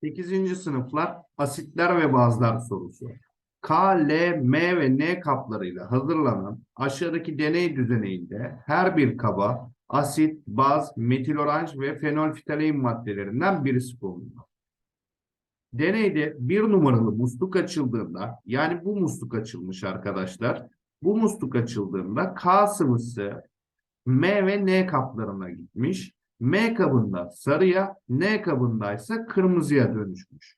8. sınıflar asitler ve bazlar sorusu. K, L, M ve N kaplarıyla hazırlanan aşağıdaki deney düzeninde her bir kaba asit, baz, metil oranj ve fenolftalein maddelerinden birisi konuluyor. Deneyde bir numaralı musluk açıldığında yani bu musluk açılmış arkadaşlar. Bu musluk açıldığında K sıvısı M ve N kaplarına gitmiş. M kabında sarıya, N kabında ise kırmızıya dönüşmüş.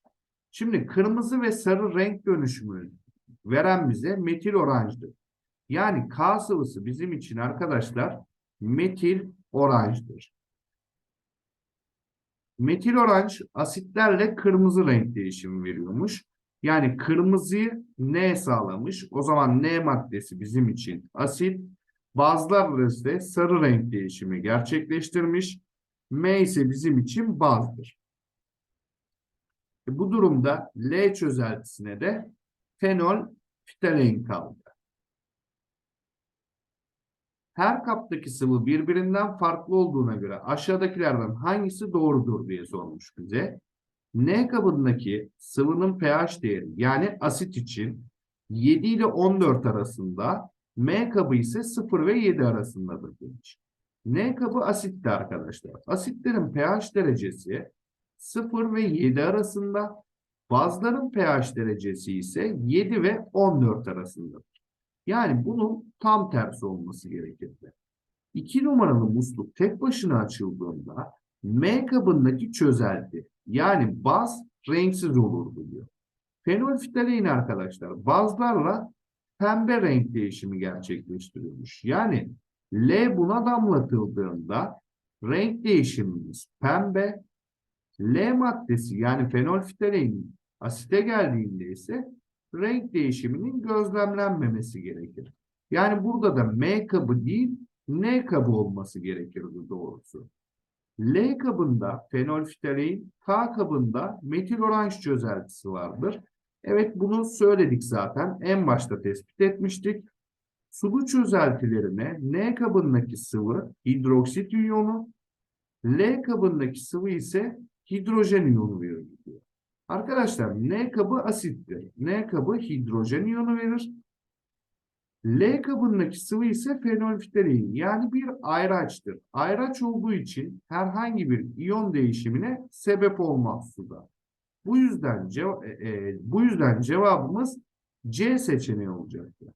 Şimdi kırmızı ve sarı renk dönüşümü veren bize metil oranjdır. Yani K sıvısı bizim için arkadaşlar metil oranjdır. Metil oranj asitlerle kırmızı renk değişimi veriyormuş. Yani kırmızıyı N sağlamış. O zaman N maddesi bizim için asit. Bazlar ise sarı renk değişimi gerçekleştirmiş. M ise bizim için bazdır. E, Bu durumda L çözeltisine de fenol ftalein kaldı. Her kaptaki sıvı birbirinden farklı olduğuna göre aşağıdakilerden hangisi doğrudur diye sormuş bize. N kabındaki sıvının pH değeri yani asit için 7 ile 14 arasında, M kabı ise 0 ve 7 arasındadır demiş. N kabı asitti arkadaşlar. Asitlerin pH derecesi 0 ve 7 arasında, bazların pH derecesi ise 7 ve 14 arasındadır. Yani bunun tam tersi olması gerekirdi. 2 numaralı musluk tek başına açıldığında M kabındaki çözelti yani baz renksiz olurdu diyor. Fenolftalein arkadaşlar bazlarla pembe renk değişimi gerçekleştiriyormuş. Yani L buna damlatıldığında renk değişimimiz pembe. L maddesi yani fenolftalein asite geldiğinde ise renk değişiminin gözlemlenmemesi gerekir. Yani burada da M kabı değil N kabı olması gerekirdi doğrusu. L kabında fenolftalein, K kabında metil oranj çözeltisi vardır. Evet bunu söyledik zaten. En başta tespit etmiştik. Sulu çözeltilerine N kabındaki sıvı hidroksit iyonu, L kabındaki sıvı ise hidrojen iyonu veriliyor. Arkadaşlar N kabı asittir. N kabı hidrojen iyonu verir. L kabındaki sıvı ise fenolftalein yani bir ayraçtır. Ayraç olduğu için herhangi bir iyon değişimine sebep olmaz suda. Bu yüzden ceva- e, e, bu yüzden cevabımız C seçeneği olacaktır.